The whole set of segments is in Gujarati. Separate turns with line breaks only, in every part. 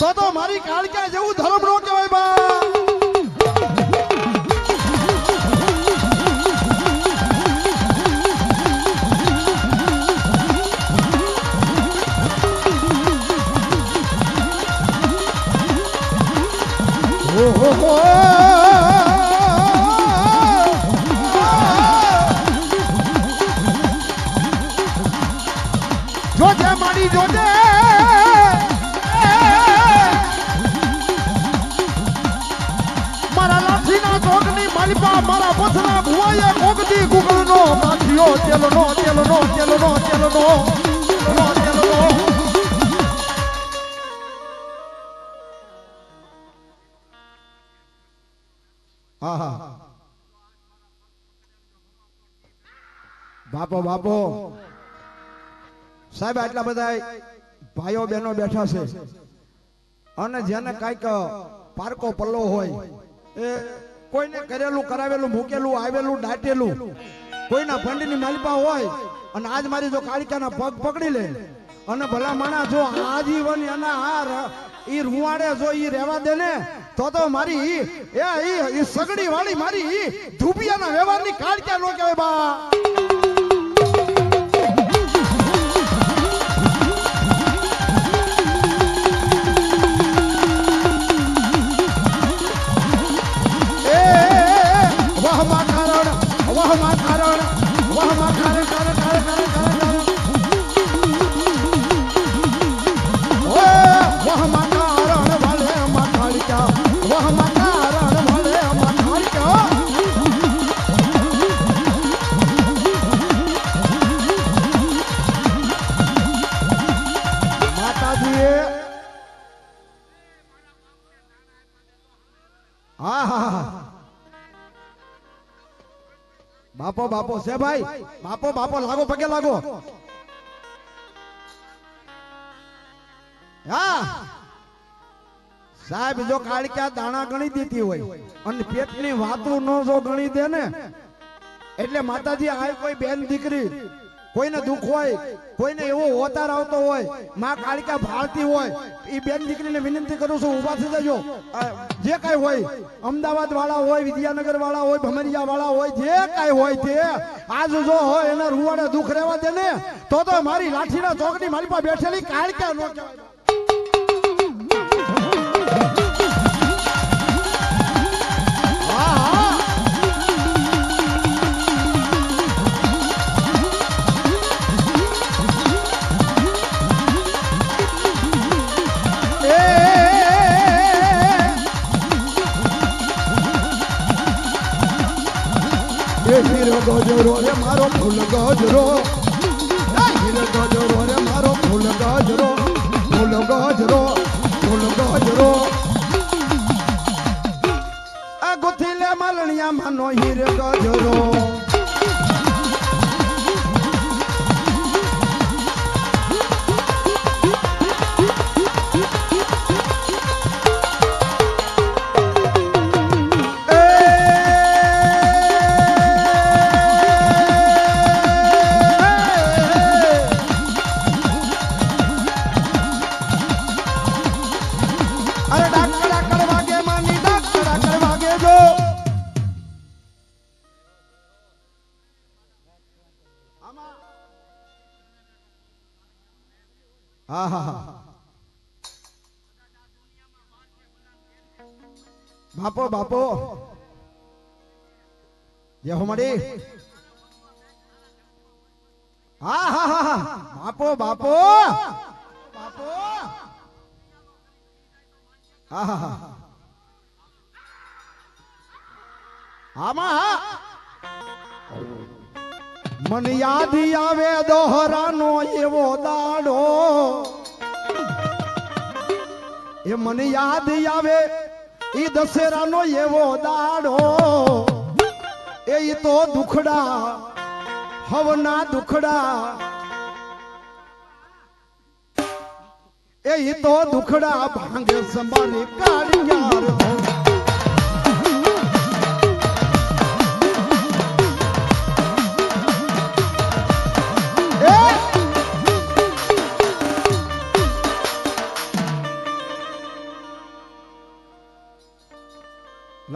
તો તો મારી કાળક્યા જેવું ધર્મ નો કહેવાય. બાપો બાપો. સાહેબ, આટલા બધા ભાઈઓ બહેનો બેઠા છે. અને જેને કાંઈક પારકો પલ્લો હોય, એ કોઈને કરેલું, કરાવેલું, મૂકેલું, આવેલું, દાટેલું, કોઈના ફંડની માલિપા હોય અને આજ મારી જો કાળિકાના પગ પકડી લે. અને ભલા માણા જો આજીવન એના હાર, ઈ રૂવાડે જો ઈ રહેવા દે ને, તો તો મારી, એ ઈ સગડી વાળી મારી ધુપિયાના વ્યવહારની કાળિકા નો કહેવાય બા. ભાઈ, બાપો બાપો, લાગો, પગે લાગો. હા. સાહેબ, જો કાળક્યા દાણા ગણી દીધી હોય અને પેટની વાતું ન જો ગણી દે ને, એટલે માતાજી, આ કોઈ બેન દીકરી કોઈને દુઃખ હોય, કોઈને એવો હોતાર આવતો હોય, માં કાળિકા ભાળતી હોય એ બેન દીકરીને વિનંતી કરું છું, ઊભા થઈ જજો. જે કાંઈ હોય અમદાવાદ વાળા હોય વિદ્યાનગર વાળા હોય ભમરિયા વાળા હોય, જે કાંઈ હોય તે, આજ જો હોય, એના રૂવાડે દુઃખ રહેવા દે ને, તો તો મારી લાઠીના ચોકડી મારી પાસે બેઠેલી કાળિકા નો કહેવાય હીર ગજરો રે, મારો ફૂલ ગજરો. હીર ગજરો રે, મારો ફૂલ ગજરો. ફૂલ ગજરો ફૂલ ગજરો. ગુથીલે માલણિયા માનો હીર ગજરો. હા હા હા. બાપો બાપો. જય હો મળી હા હા હા હા. બાપો બાપો. બાપો હા હા. હા આમાં હા. મન યાદ આવે દોહરાનો એવો દાડો. એ મને યાદ આવે ઈ દશેરાનો એવો દાડો. એ તો દુખડા, હવના દુખડા. એ તો દુખડા ભાંગે સંભાળી કાઢી.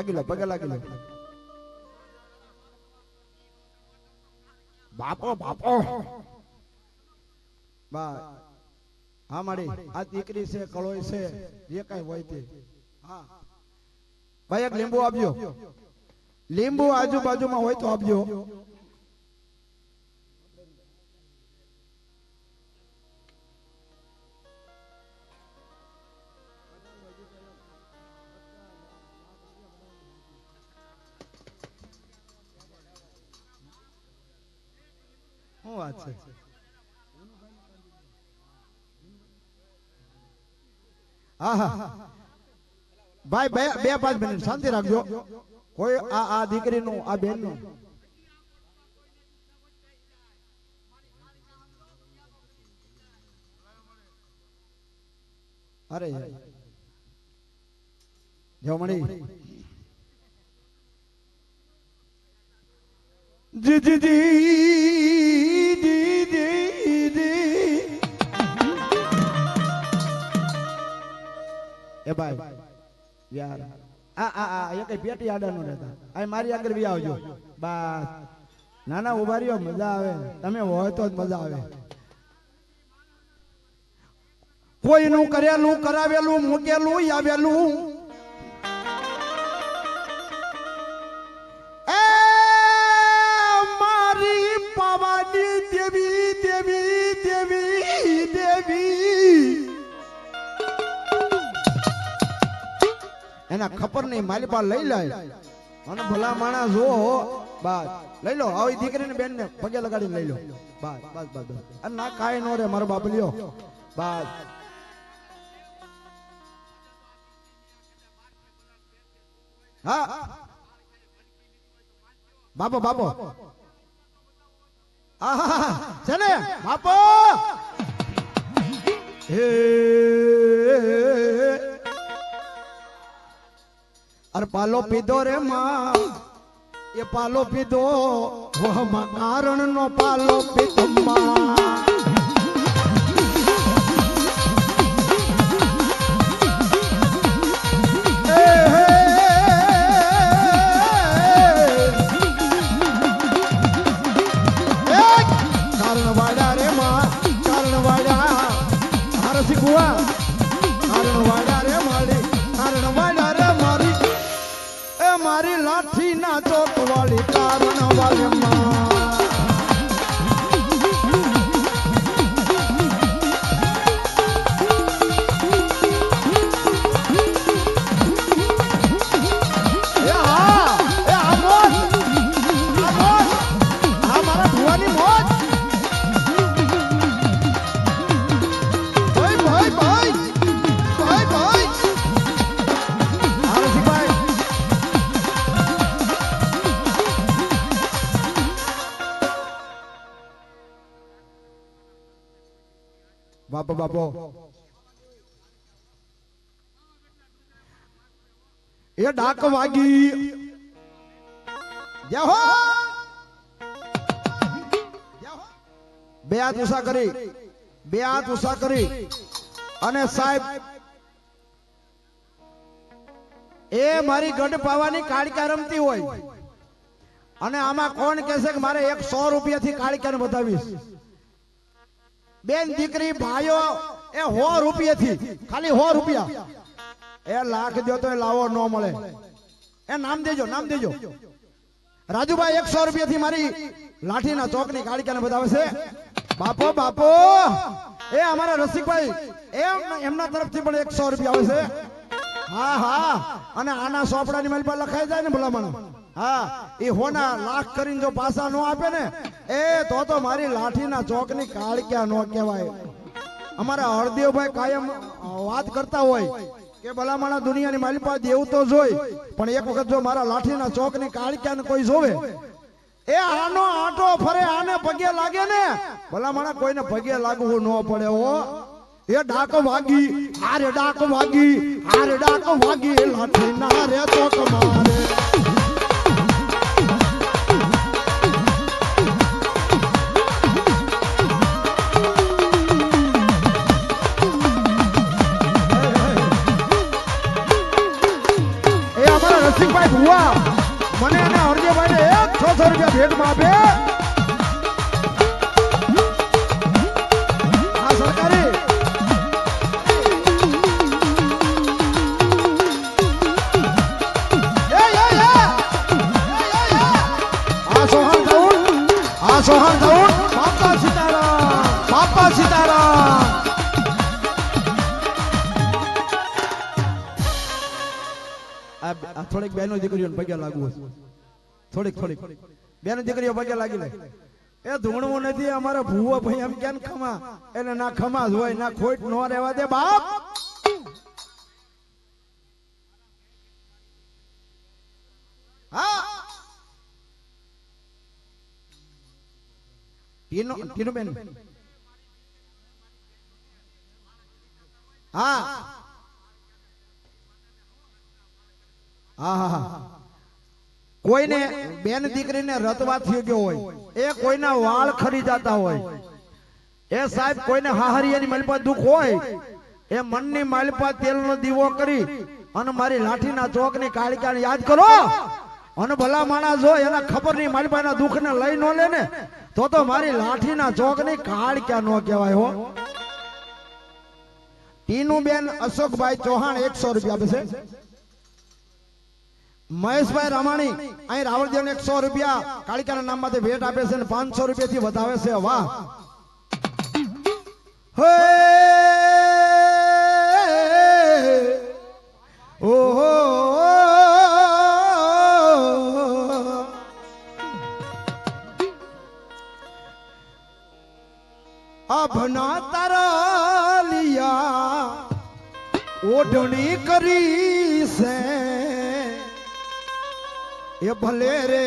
લાગી લો પગે લાગી લો બાપો બાપો. બા, હા મારી આ દીકરી છે કળોઈ છે, જે કઈ હોય તે. હા. ભાઈ, એક લીંબુ આપજો. લીંબુ આજુબાજુમાં હોય તો આપજો. ભાઈ, બે પાંચ મિનિટ, શાંતિ રાખજો. કોઈ આ આ દીકરીનું, આ બેનનું. અરે જમણી. જી જી જી. એ ભાઈ, યાર. આ આ આ એ પેટી આડા નો રહેતા. આ મારી આગળ બી આવજો. બસ. ના ના ઊભા રહ્યો મજા આવે તમે હોય તો જ મજા આવે. કોઈનું કરેલું, કરાવેલું, મૂકેલું, આવેલું એના ખબર નહીં મારી પાસે લઈ લે અને ભલા માણા જો બસ લઈ લો આવી દીકરીને બેન ને પગે લગાડીને લઈ લો. બસ બસ બસ બસ અને ના કાંઈ નો રે મારો બાપ લ્યો. બસ હા. બાપો બાપો. આહા છે ને બાપો! હે અરે પાલો પીધો રે માં. એ પાલો પીધો. કારણ નો પાલો પીધો માં. બાપો. બાપો એ ડાક વાગી. બે હાથ ઉષા કરી. બે હાથ ઉષા કરી. અને સાહેબ, એ મારી ગઢ પાવાની કાળકા રમતી હોય. અને આમાં કોણ કહેશે કે મારે એક સો રૂપિયાથી કાળકાને બતાવીશ બેન દીકરી ભાઈઓ એ હો રૂપિયાથી ખાલી હો રૂપિયા. એ લાખ દો તો લાવો ન મળે. એ નામ દેજો નામ દેજો. રાજુભાઈ એકસો રૂપિયાથી મારી લાઠીના ચોકની કાળકાને બતાવે છે. બાપો બાપો એ અમારા રસિકભાઈ એમ એમના તરફથી પણ એકસો રૂપિયા આવે છે. હા હા અને આના સોપડાની મારી પર લખાઈ જાય ને ભલામણ. હા એ હોના લાખ કરીને જો પાસા નો આપે ને, એ તો તો મારી લાઠીના ચોકની કાળક્યા નો કહેવાય. અમારા હરદેવભાઈ કાયમ વાત કરતા હોય કે ભલામણા દુનિયાની મારી પાસે દેવું તો જોઈ પણ એક વખત જો મારા લાઠીના ચોકની કાળક્યાને કોઈ જોવે? એ આનો આટો ફરે, આને પગે લાગે ને, ભલામણા કોઈને પગે લાગવું ન પડે હો. એ ડાક વાગી આરે ડાક વાગી આરે ડાક વાગી લાઠી રે ચોક મારે. રૂપિયા ભેટ માપે. આ સરકારી. સોહન ગૌડ બાપા સીતારામ. બાપા સીતારામ. આ થોડીક બહેનો દીકરીઓને પગે લાગવું થોડીક થોડીક. બેનો દીકરીઓ પગે લાગી લે. એ ધૂણવું નથી, અમારા ભૂવો ભાઈ એમ કેમ ખમા? એને ના ખમા જ હોય, ના ખોટ ન રહેવા દે બાપ. હા. હા હા હા. કોઈને બેન દીકરીને રતવા થઈ ગયો હોય, એ કોઈના વાળ ખરી જતા હોય, એ સાહેબ કોઈને હાહરિયાની મલપા દુઃખ હોય, એ મનની માલપા તેલનો દીવો કરી અને મારી લાઠીના ચોકની કાળિકાને યાદ કરો. અને ભલા માણસ હોય એના ખબર નહીં મારી માલપાના દુઃખને લઈ ન લે ને, તો તો મારી લાઠીના ચોકની કાળ ક્યાં નો કહેવાય હો. ટીનુબેન અશોકભાઈ ચૌહાણ એકસો રૂપિયા આપે છે. મહેશભાઈ રમાણી, અહીં રાવળદેવ ને એકસો રૂપિયા, કાળિકાના નામમાંથી ભેટ આપે છે પાંચસો રૂપિયા થી વધાવે છે. વાહ! ઓહો! અભના તારા લિયા ઓઢણી કરી છે. એ ભલે રે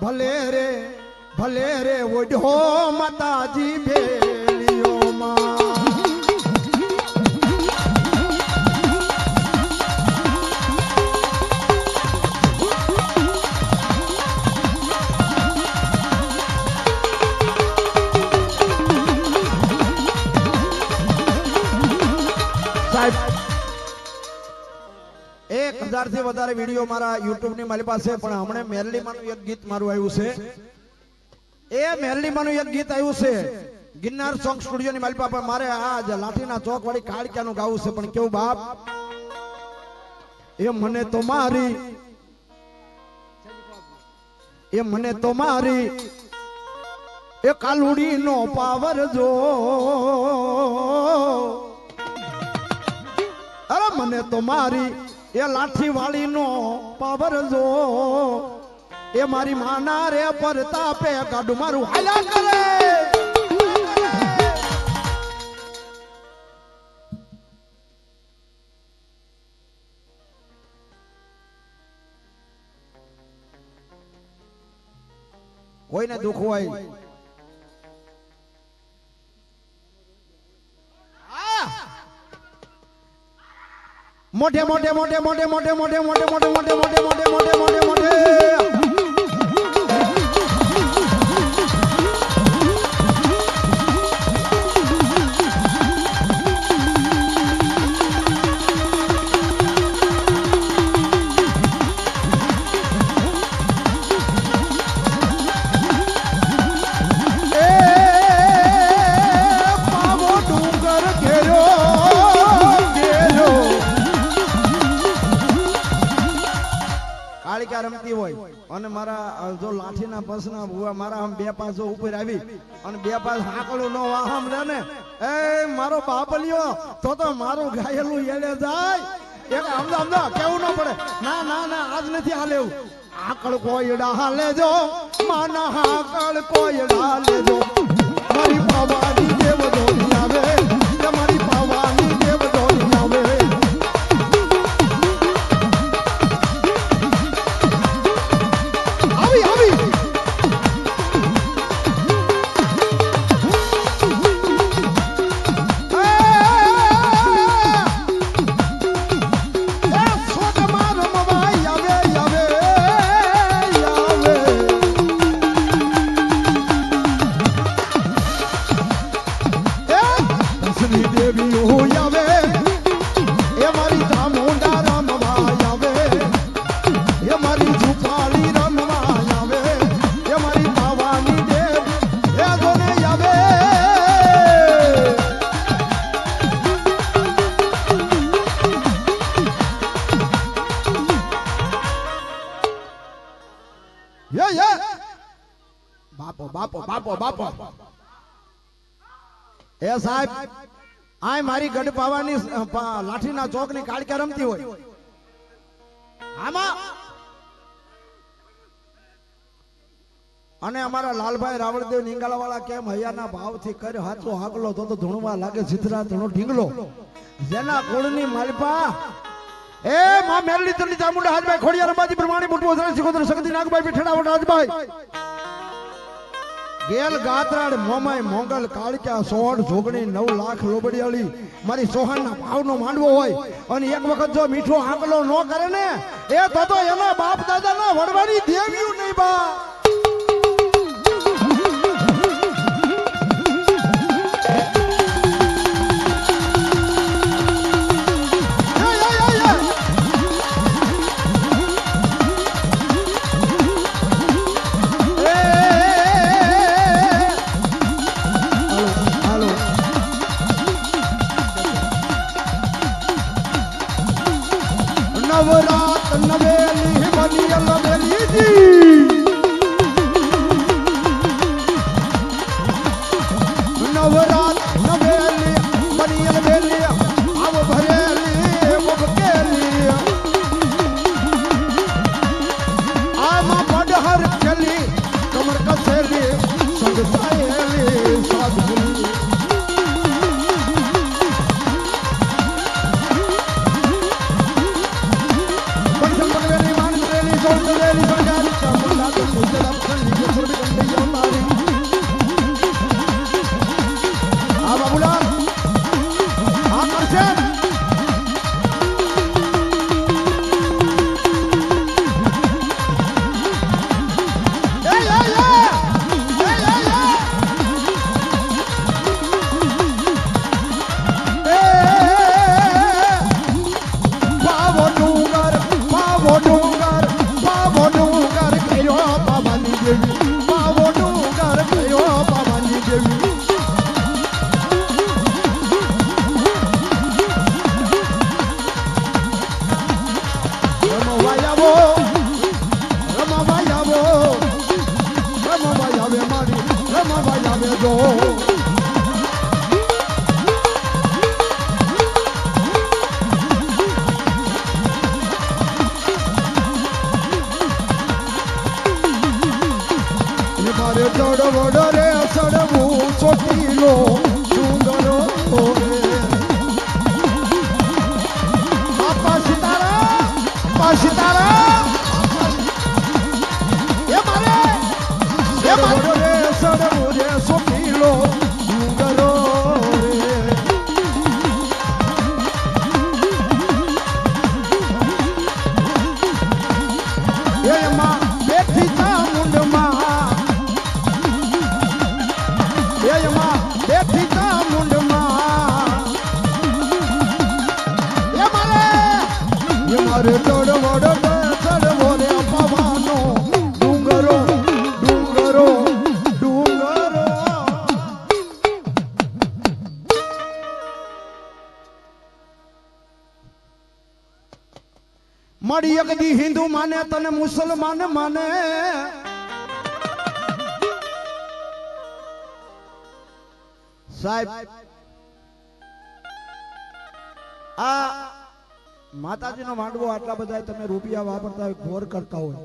ભલે રે ભલે રે ઓઢો માતાજી ભેલિયોમાં એક હજારથી વધારે વીડિયો મારા યુટ્યુબની મારી પાસે, પણ હમણે મેરલીમાંનું એક ગીત મારું આવ્યું છે. એ મેરલીમાંનું એક ગીત આવ્યું છે. ગિરનાર સોંગ સ્ટુડિયો ની મારી પાસે, મારે આજ લાઠીના ચોક વાળી કાળક્યાનું ગાવું છે, પણ કેવું બાપ? એ મને તો મારી, એ મને તો મારી, એ કાલુડી નો પાવર જો. અરે મને તો મારી એ લાઠી વાળી નો પાવર જો. એ મારી માના રે પરતાપે ગાડું મારું હાલ્યા કરે. કોઈને દુઃખ હોય મોઢે મોઢે મોઢે મોઢે મોઢે મોઢે મોઢે મોઢે મોઢે મોઢે મોઢે મોઢે મોઢે હાકડું તો મારું ઘાયલું એડે જાય. એક સમજો સમજો કેવું ન પડે. ના ના ના, આજ નથી હાલે એવું. આકળ કોયડા હાલે જો. માના હાકળ કોયડા લેજો મારી પાવાની દેવ સાહેબ આય મારી ગઢ પાવાની અ, પા- લાઠીના ચોકની કાળકા રમતી હોય. આમાં? અને અમારા લાલભાઈ રાવળદેવ નિંગાળા વાળા કેમ હૈયાના ભાવથી કર હાથો હાકલો તો ધૂણવા લાગે જીતરા ધૂણો ઢીંગલો. જેના કુળની માલપા એ માં મેરલી તલી ચામુંડા હાજભાઈ ખોડિયા અંબાજી પ્રમાણે મોટું શક્તિ નાગભાઈ પીઠડા વડા હાજભાઈ ગેલ ગાત્રાડ મોમાય મોંગલ કાળક્યા સોહણ જોગણી નવ લાખ લોબડિયાળી. મારી સોહાનના ભાવનો માંડવો હોય અને એક વખત જો મીઠો આંકલો ન કરે ને, એ તો એના બાપ દાદાના વડવાની દેવ્યું નહીં બા. નવરાત નવેલી બની લવેલી જી મળી એક હિન્દુ માને તને મુસલમાન માને. સાહેબ આ માતાજીનો માંડવો આટલા બધા તમે રૂપિયા વાપરતા હોય, ઘોર કરતા હોય.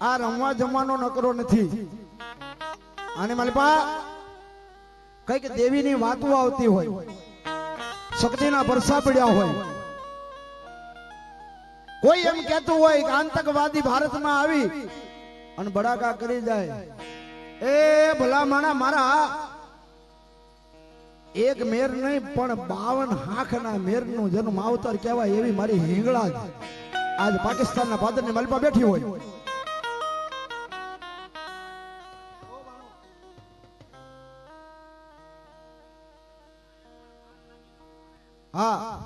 આ રમવા જમવાનો નકરો નથી. અને મલપા, કંઈક દેવીની વાતો આવતી હોય, શક્તિના ભરસા પડ્યા હોય. કોઈ એમ કહેતું હોય કે આતંકવાદી ભારતમાં આવી અને બડાકા કરી જાય. એ ભલા માણા મારા એક મેર નહીં, પણ બાવન મેર મેરનું જન્મ અવતાર કહેવાય એવી મારી હિંગળા જ. આજ પાકિસ્તાનના પાદરની મલપા બેઠી હોય. હા.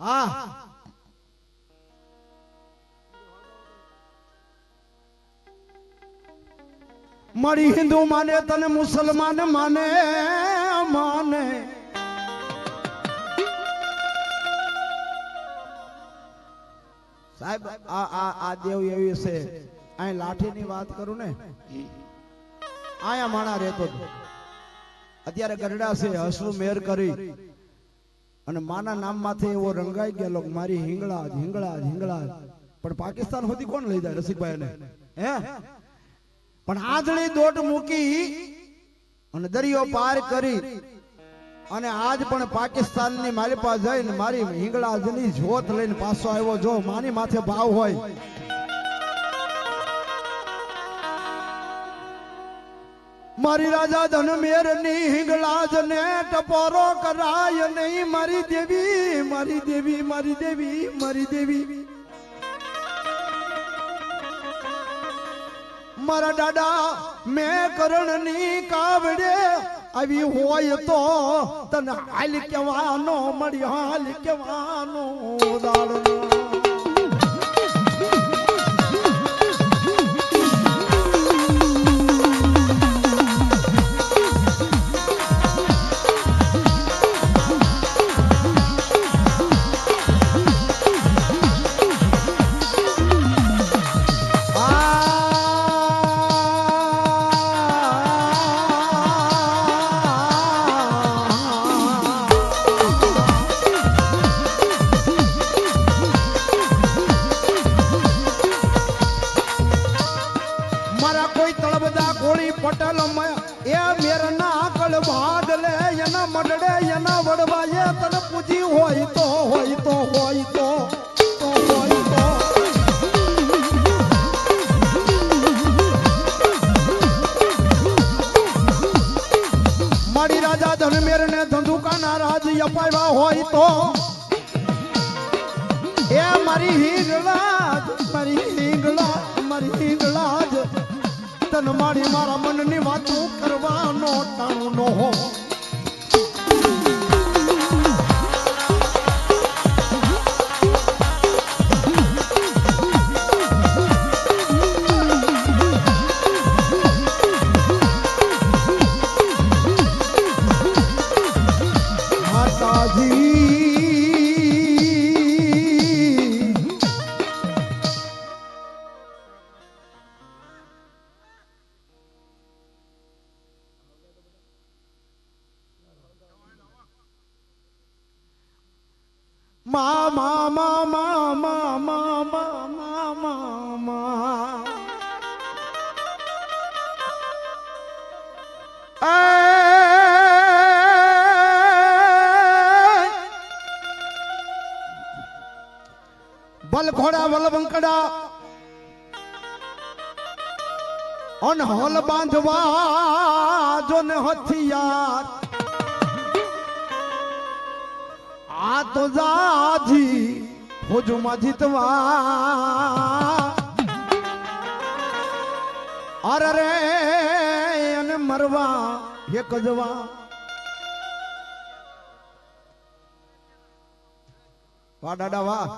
હા. મારી હિન્દુ માને, તને મુસલમાન માને માને. સાહેબ, આ આ આ દેવ એવી છે. અહીં લાઠીની વાત કરું ને. આયા માણા રહેતો અત્યારે ગરડા છે, હસવું મેર કરી. અને માના નામમાંથી એવો રંગાઈ ગયેલો મારી હિંગળા હિંગળા હિંગળા પણ પાકિસ્તાન સુધી કોણ લઈ જાય રસિકભાઈ ને હે? પણ આંધળી દોટ મૂકી અને દરિયો પાર કરી અને આજ પણ પાકિસ્તાનની મારી પાસે જઈને મારી હિંગળાજની જોત લઈને પાછો આવ્યો. જો માની માથે ભાવ હોય. મારી રાજા ધનમેરની હિંગળાજ ને ટપોરો કરાય નહીં. મારી દેવી મારી દેવી મારી દેવી મારી દેવી. મારા દાદા, મેં કરણની કાવડે આવી હોય તો તને હાલ કેવાનો મળી હાલ કેવાનો દાડનો ચિંતન માડી મારા મનની બલ ઘોડા વલ બંકડા અન હોલ બાંધવા જો ને હથિયાર. આ તો જાજી ફોજમાં જીતવા. અરે રે અને મરવા એક જવા વાહ દાદા, વાહ.